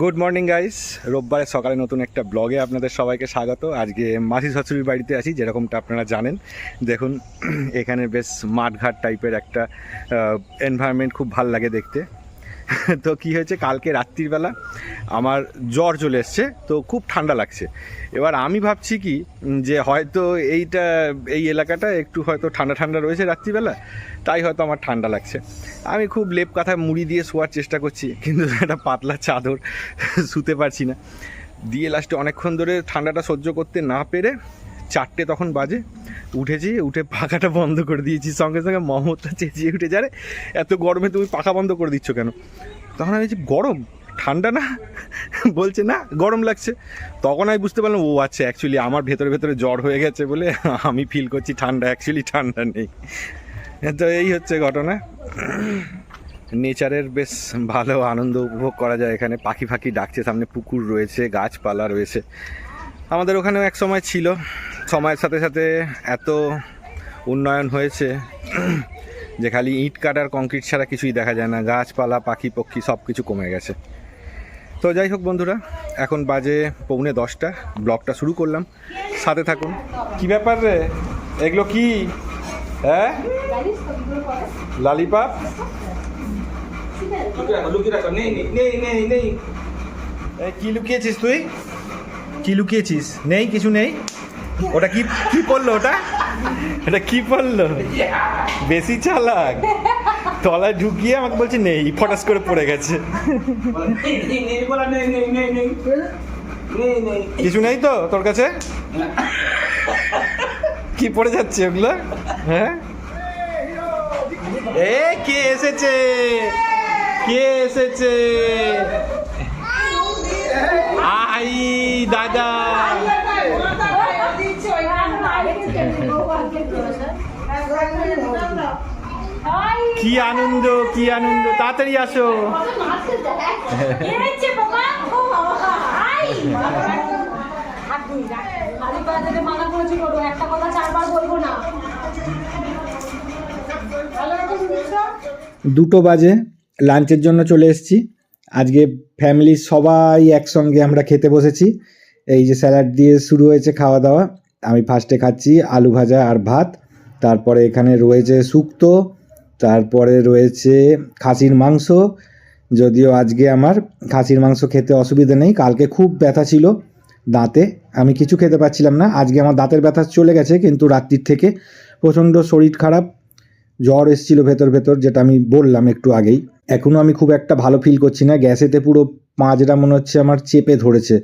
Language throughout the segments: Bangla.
গুড মর্নিং গাইস রোববারের সকালে নতুন একটা ব্লগে আপনাদের সবাইকে স্বাগত। আজকে মাসি শাশুড়ির বাড়িতে আছি, যেরকমটা আপনারা জানেন। দেখুন, এখানে বেশ মাঠঘাট টাইপের একটা এনভায়রনমেন্ট খুব ভালো লাগে দেখতে। তো কি হয়েছে? কালকে রাত্রিবেলা আমার জ্বর চলে এসছে, তো খুব ঠান্ডা লাগছে। এবার আমি ভাবছি কি যে হয়তো এইটা, এই এলাকাটা একটু হয়তো ঠান্ডা ঠান্ডা রয়েছে রাত্রিবেলা, তাই হয়তো আমার ঠান্ডা লাগছে। আমি খুব লেপ কাঁথায় মুড়ি দিয়ে শোয়ার চেষ্টা করছি, কিন্তু একটা পাতলা চাদর শুতে পারছি না। দিয়ে লাস্টে অনেকক্ষণ ধরে ঠান্ডাটা সহ্য করতে না পেরে চারটে তখন বাজে উঠেছি, উঠে পাখাটা বন্ধ করে দিয়েছি। সঙ্গে সঙ্গে মমতা চেঁচিয়ে উঠে যারে এত গরমে তুমি পাখা বন্ধ করে দিচ্ছ কেন? তখন আমি বলছি, গরম? ঠান্ডা না? বলছে, না, গরম লাগছে। তখন আমি বুঝতে পারলাম, ও আচ্ছা অ্যাকচুয়ালি আমার ভেতরে ভেতরে জ্বর হয়ে গেছে বলে আমি ফিল করছি ঠান্ডা অ্যাকচুয়ালি ঠান্ডা নেই। তো এই হচ্ছে ঘটনা। নেচারের বেশ ভালো আনন্দ উপভোগ করা যায় এখানে। পাখি ফাঁকি ডাকছে, সামনে পুকুর রয়েছে, গাছপালা রয়েছে। আমাদের ওখানেও এক সময় ছিল। সময়ের সাথে সাথে এত উন্নয়ন হয়েছে যে খালি ইট কাটার কংক্রিট ছাড়া কিছুই দেখা যায় না। গাছপালা, পাখি, পক্ষী সব কিছু কমে গেছে। তো যাই হোক বন্ধুরা, এখন বাজে পৌনে দশটা। ব্লগটা শুরু করলাম। সাথে থাকুন। কি ব্যাপার রে? এগুলো কি? হ্যাঁ? লালিপাপ? কি লুকিয়েছিস তুই? কি লুকিয়েছিস? নেই, কিছু নেই? ওটা কি কি পড়ল ওটা? এটা কি পড়ল? বেশি চালাক। তলায় ঢুকিয়ে আমাকে বলছে, নেই, ফটাস করে পড়ে গেছে। কিছু নেই তো তোর কাছে? কি পড়ে যাচ্ছে ওগুলো? হ্যাঁ? এ, কে এসেছে? কে এসেছে? আই, দাদা। কি আনন্দ কি আনন্দ? তাড়াতাড়ি আসো। দুটো বাজে, লাঞ্চের জন্য চলে এসেছি। আজকে ফ্যামিলির সবাই একসঙ্গে আমরা খেতে বসেছি। এই যে স্যালাড দিয়ে শুরু হয়েছে খাওয়া দাওয়া। আমি ফার্স্টে খাচ্ছি আলু ভাজা আর ভাত। তারপরে এখানে রয়েছে শুক্তো। তারপরে রয়েছে খাসির মাংস। যদিও আজকে আমার খাসির মাংস খেতে অসুবিধা নেই, কালকে খুব ব্যথা ছিল দাঁতে, আমি কিছু খেতে পাচ্ছিলাম না। আজকে আমার দাঁতের ব্যথা চলে গেছে, কিন্তু রাত্রির থেকে প্রচণ্ড শরীর খারাপ, জ্বর এসেছিল ভেতর ভেতর, যেটা আমি বললাম একটু আগেই। এখনও আমি খুব একটা ভালো ফিল করছি না, গ্যাসেতে পুরো পাঁজরা মনে হচ্ছে আমার চেপে ধরেছে।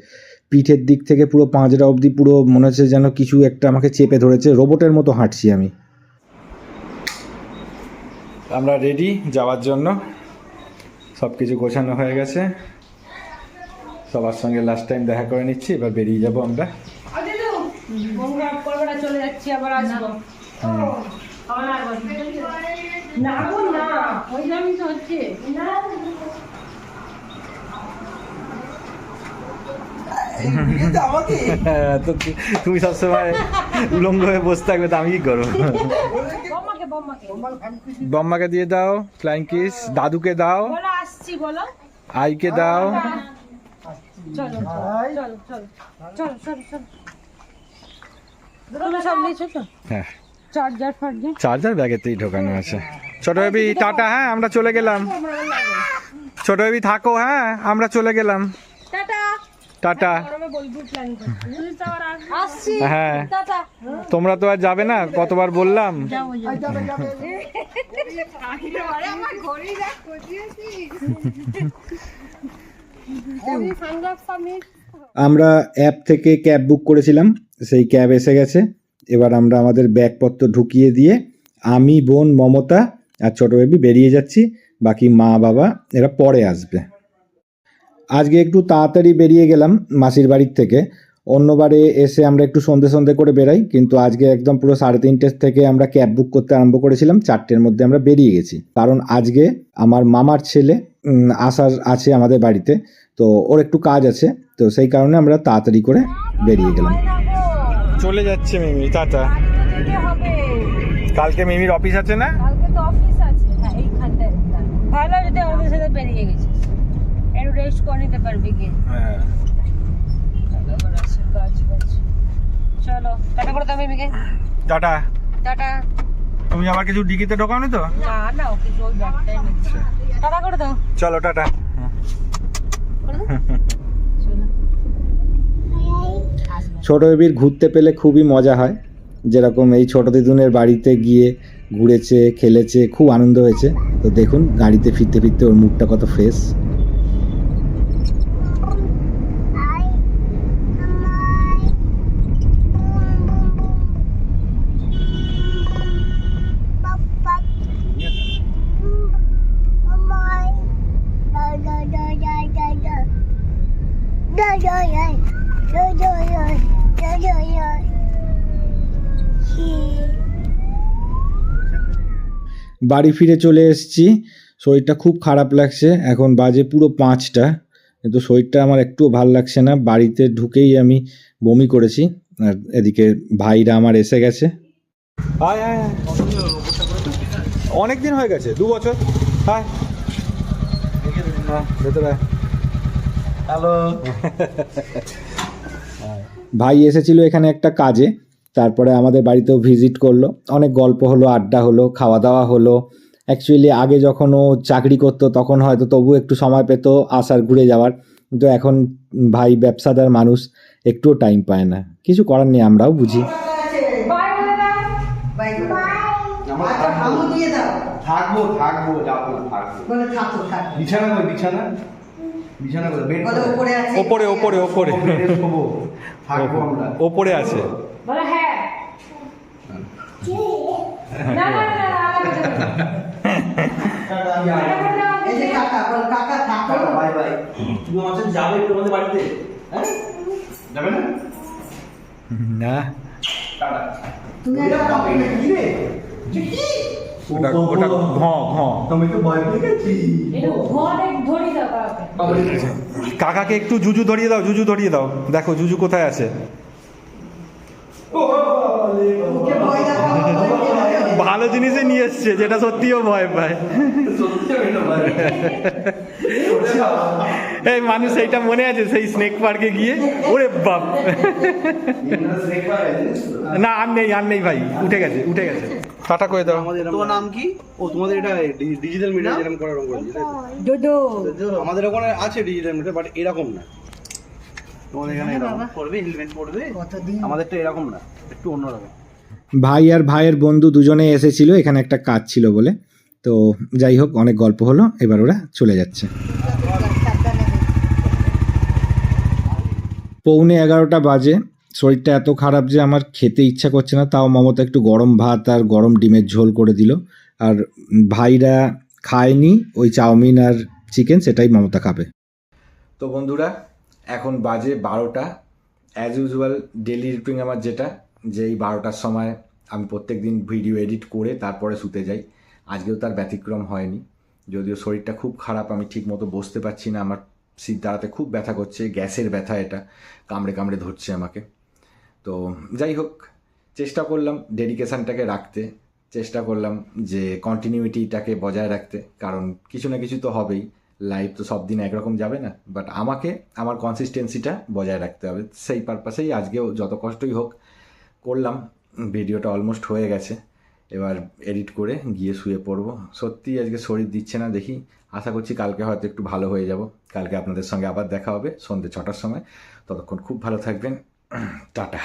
পিঠের দিক থেকে পুরো পাঁজরা অবধি পুরো মনে হচ্ছে যেন কিছু একটা আমাকে চেপে ধরেছে, রোবটের মতো হাঁটছি আমি। আমরা রেডি যাওয়ার জন্য। সব কিছু গোছানো হয়ে গেছে। সবার সঙ্গে লাস্ট টাইম দেখা করে নিচ্ছি, এবার বেরিয়ে যাব আমরা। না না আমাকে হ্যাঁ, তো তু- তুমি সবসময় উলঙ্গ হয়ে বসে থাকবে তো আমি কি করব? বম্মাকে দিয়ে দাও ফ্লাইং কিস দাদুকে দাও। বলো আসছি বলো। আইকে দাও। চলো চলো চলো চলো চলো চলো তুমি সব নিয়েছো তো? হ্যাঁ। চার্জার চার্জার ব্যাগেতেই ঢোকানো আছে। ছোট বেবি টাটা হ্যাঁ আমরা চলে গেলাম। ছোট বেবি থাকো হ্যাঁ আমরা চলে গেলাম। টাটা। হ্যাঁ। তোমরা তো আর যাবে না কতবার বললাম। আমরা অ্যাপ থেকে ক্যাব বুক করেছিলাম সেই ক্যাব এসে গেছে। এবার আমরা আমাদের ব্যাগপত্র ঢুকিয়ে দিয়ে আমি বোন মমতা আর ছোটো বেবি বেরিয়ে যাচ্ছি। বাকি মা বাবা এরা পরে আসবে। আজকে একটু তাড়াতাড়ি বেরিয়ে গেলাম মাসির বাড়ির থেকে। অন্যবারে এসে আমরা একটু সন্ধে সন্ধে করে বেরাই কিন্তু আজকে একদম পুরো সাড়ে তিনটের থেকে আমরা ক্যাব বুক করতে আরম্ভ করেছিলাম চারটের মধ্যে আমরা বেরিয়ে গেছি। কারণ আজকে আমার মামার ছেলে আসার আছে আমাদের বাড়িতে তো ওর একটু কাজ আছে তো সেই কারণে আমরা তাড়াতাড়ি করে বেরিয়ে গেলাম। চলে যাচ্ছে মিমি টাটা। কালকে মিমির অফিস আছে না? কালকে তো অফিস আছে। হ্যাঁ এইখানটায়। ভালো যদি আমাদের সাথে বেরিয়ে গেছিস রেস্ট করে নিতে পারবি কি হ্যাঁ। কাজ বাজ। চলো টাটা করে দাও বেবিকে টাটা। টাটা। তুমি আবার কিছু ডিকিতে ঢোকাওনি তো? না না ও কিছু ব্যাগটাই নিচ্ছে। টাটা করে দাও। চলো টাটা। ছোট বেবির ঘুরতে পেলে খুবই মজা হয়। যেরকম এই ছোট দিদুনের বাড়িতে গিয়ে ঘুরেছে খেলেছে খুব আনন্দ হয়েছে। তো দেখুন গাড়িতে ফিরতে ফিরতে ওর মুখটা কত ফ্রেশ বাড়ি ফিরে চলে এসেছি। শরীরটা খুব খারাপ লাগছে। এখন বাজে পুরো পাঁচটা। কিন্তু শরীরটা আমার একটুও ভালো লাগছে না। বাড়িতে ঢুকেই আমি বমি করেছি। আর এদিকে ভাইরা আমার এসে গেছে। অনেক দিন হয়ে গেছে, দু বছর। হ্যাঁ ভেতরে হ্যালো। ভাই এসেছিল এখানে একটা কাজে তারপরে আমাদের বাড়িতেও ভিজিট করল। অনেক গল্প হলো আড্ডা হলো খাওয়া দাওয়া হলো। অ্যাকচুয়ালি আগে যখন ও চাকরি করতো তখন হয়তো তবু একটু সময় পেতো আসার ঘুরে যাওয়ার। কিন্তু এখন ভাই ব্যবসাদার মানুষ একটুও টাইম পায় না। কিছু করার নেই আমরাও বুঝি। থাকব থাকব যাব থাকব। বিছানা বিছানা? বিছানা করে বেড ওপরে ওপরে ওপরে থাকব আমরা। ওপরে আছে। বলো হ্যাঁ। না না না আলাদা বাই বাই তুমি আমার সাথে যাবে আমাদের বাড়িতে? হ্যাঁ? যাবে না? না। টাটা। তুমি এটা কি রে? ওটা ওটা ঘ ঘ তুমি তো ভয় পেয়ে গেছি। একটু ঘরে ধরি দাও কাউকে কাকাকে একটু জুজু ধরিয়ে দাও জুজু ধরিয়ে দাও। দেখো জুজু কোথায় আছে? ভালো জিনিসই নিয়ে এসছে যেটা সত্যিও ভয় পায়। এই মানুষ এইটা মনে আছে সেই স্নেক পার্কে গিয়ে? ওরে বাপ। না আর নেই আর নেই ভাই উঠে গেছে উঠে গেছে। টাটা করে দাও। তোমার নাম কি? ও তোমাদের এটা ডিজিটাল মিডিয়া যেরকম করে ওরকম করে ডোডো আমাদের ওখানে আছে ডিজিটাল মিটার বাট এরকম না। তোমাদের এখানে হেলমেট এরকম না একটু অন্যরকম। ভাই আর ভাইয়ের বন্ধু দুজনে এসেছিল এখানে একটা কাজ ছিল বলে। তো যাই হোক অনেক গল্প হলো এবার ওরা চলে যাচ্ছে। পৌনে এগারোটা বাজে। শরীরটা এত খারাপ যে আমার খেতে ইচ্ছা করছে না, তাও মমতা একটু গরম ভাত আর গরম ডিমের ঝোল করে দিল। আর ভাইরা খায়নি ওই চাউমিন আর চিকেন, সেটাই মমতা খাবে। তো বন্ধুরা, এখন বাজে বারোটা। অ্যাজ ইউজুয়াল ডেলি রুটিন আমার যেটা, যে এই বারোটার সময় আমি প্রত্যেক দিন ভিডিও এডিট করে তারপরে শুতে যাই। আজকেও তার ব্যতিক্রম হয়নি। যদিও শরীরটা খুব খারাপ, আমি ঠিক মতো বসতে পারছি না। আমার শীত দাঁড়াতে খুব ব্যথা করছে, গ্যাসের ব্যথা এটা। কামড়ে কামড়ে ধরছে আমাকে। তো যাই হোক, চেষ্টা করলাম ডেডিকেশানটাকে রাখতে, চেষ্টা করলাম যে কন্টিনিউটিটাকে বজায় রাখতে, কারণ কিছু না কিছু তো হবেই। লাইফ তো সব দিন একরকম যাবে না বাট আমাকে, আমার কনসিস্টেন্সিটা বজায় রাখতে হবে। সেই পারপাসেই আজকেও যত কষ্টই হোক করলাম, ভিডিওটা অলমোস্ট হয়ে গেছে। এবার এডিট করে গিয়ে শুয়ে পড়ব। সত্যি আজকে শরীর দিচ্ছে না দেখি। আশা করছি কালকে হয়তো একটু ভালো হয়ে যাব। কালকে আপনাদের সঙ্গে আবার দেখা হবে সন্ধ্যে ছটার সময়। ততক্ষণ খুব ভালো থাকবেন। টাটা